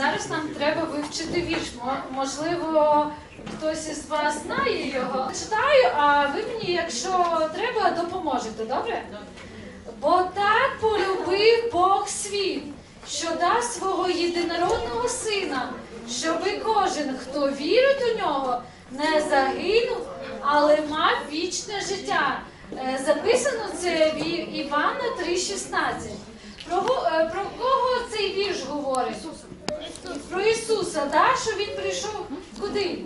зараз нам треба вивчити вірш. Можливо, хтось із вас знає його. Читаю, а ви мені, якщо треба, допоможете, добре? Бо так полюбив Бог світ, що дав свого єдинородного сина, щоби кожен, хто вірить у нього, не загинув, але мав вічне життя. Е, Записано це в Івана 3,16. Про, е, про кого цей вірш говорить? Про Ісуса, да? що Він прийшов куди?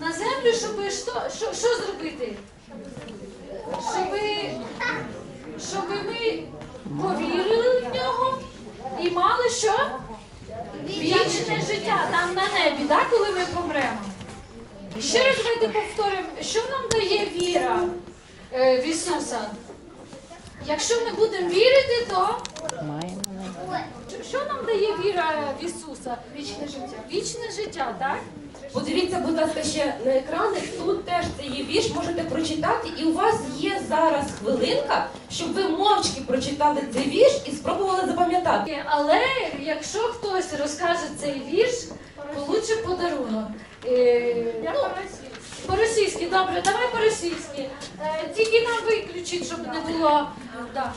На землю, щоб що, що, що зробити? Щоби, щоби ми повірили в нього і мали що? Вічне життя там на небі, да, коли ми помремо. Ще раз давайте повторимо, що нам дає віра е, в Ісуса? Якщо ми будемо вірити, то що- нам дає віра в Ісуса? Вічне життя. Вічне життя, так? Подивіться, будь ласка, ще на екрани. Тут теж це є вірш, можете прочитати, і у вас є зараз хвилинка, щоб ви мовчки прочитали цей вірш і спробували запам'ятати. Але якщо хтось розкаже цей вірш, получить подарунок. Е, ну, по-російськи, добре, давай по-російськи. Е, тільки нам виключить, щоб не було. Да.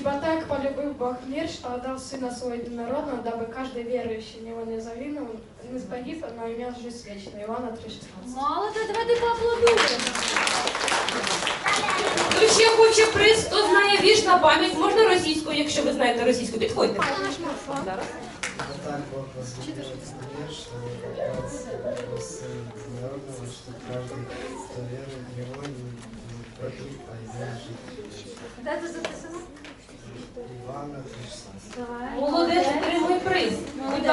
Ибо так полюбил Бог мир, что отдал Сына Своего Единородного, дабы каждый верующий в Него не загинул, не погиб, но имел жизнь вечную. Иоанна 3,16. Молодець, давайте поаплодуємо. Хто ще хоче приз, хто знає вірш на пам'ять, можна російською, якщо ви знаєте російську, підходьте. Так Бог возлюбил мир, что отдал своего Сына Единородного, что каждый, кто верует в Него, не погиб, а имел жизнь. Де це записано? Ивана 3,16. Давай. Молодець, отримує приз.